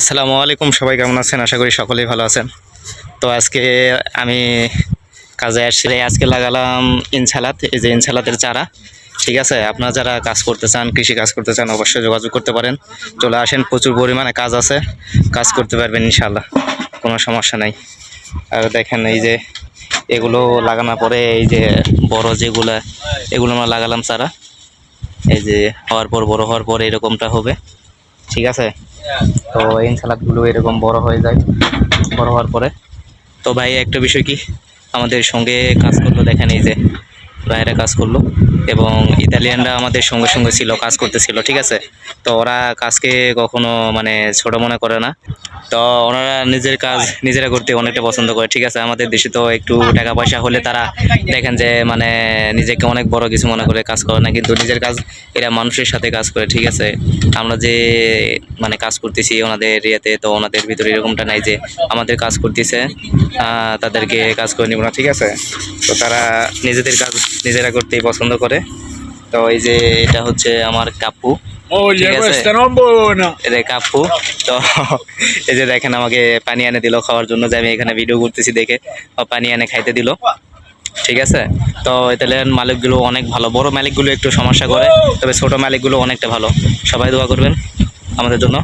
আসসালামু আলাইকুম, সবাই কেমন আছেন? আশা করি সকলেই ভালো আছেন। তো আজকে আমি কাজে আসছি। আজকে লাগালাম ইনসালাত, এই যে ইনসালাতের চারা। ঠিক আছে? আপনারা যারা কাজ করতে চান, কৃষি কাজ করতে চান, অবশ্যই যোগাযোগ করতে পারেন। চলে আসেন, প্রচুর পরিমাণে কাজ আছে। কাজ করতে পারবেন ইনশাল্লাহ কোনো সমস্যা নাই। আর দেখেন এই যে এগুলো লাগানোর পরে, এই যে বড় যেগুলা, এগুলো আমরা লাগালাম চারা। এই যে হওয়ার পর, বড় হওয়ার পর এরকমটা হবে। ঠিক আছে? তো এই সালাদগুলো এরকম বড় হয়ে যায়, বড় হওয়ার পরে। তো ভাই, একটা বিষয় কি? আমাদের সঙ্গে কাজ করল, দেখেন এই যে ভাইরা কাজ করল এবং ইতালিয়ানরা আমাদের সঙ্গে সঙ্গে ছিল, কাজ করতেছিল, ঠিক আছে? তো ওরা কাজকে কখনো মানে ছোট মনে করে না। তো ওনারা নিজের কাজ নিজেরা করতে অনেকটা পছন্দ করে। ঠিক আছে, আমাদের দেশে তো একটু টাকা পয়সা হলে তারা দেখেন যে মানে নিজেকে অনেক বড় কিছু মনে করে কাজ করে না, কিন্তু নিজের কাজ, এরা মানুষের সাথে কাজ করে, ঠিক আছে? আমরা যে মানে কাজ করতেছি ওনাদের ইয়েতে, তো ওনাদের ভিতরে এরকমটা নাই যে, আমাদের কাজ করতেছে তাদেরকে কাজ করে নিব না, ঠিক আছে? তো তারা নিজেদের কাজ নিজেরা করতেই পছন্দ করে। তো এই যে, এটা হচ্ছে আমার কাপু কাপু তো এই যে দেখেন আমাকে পানি এনে দিল খাওয়ার জন্য যে আমি এখানে ভিডিও করতেছি দেখে। পানি এনে খাইতে দিল। ঠিক আছে? তো ইতালিয়ান মালিকগুলো অনেক ভালো। বড় মালিকগুলো একটু সমস্যা করে তবে ছোট মালিকগুলো অনেকটা ভালো। সবাই দোয়া করবেন আমাদের জন্য।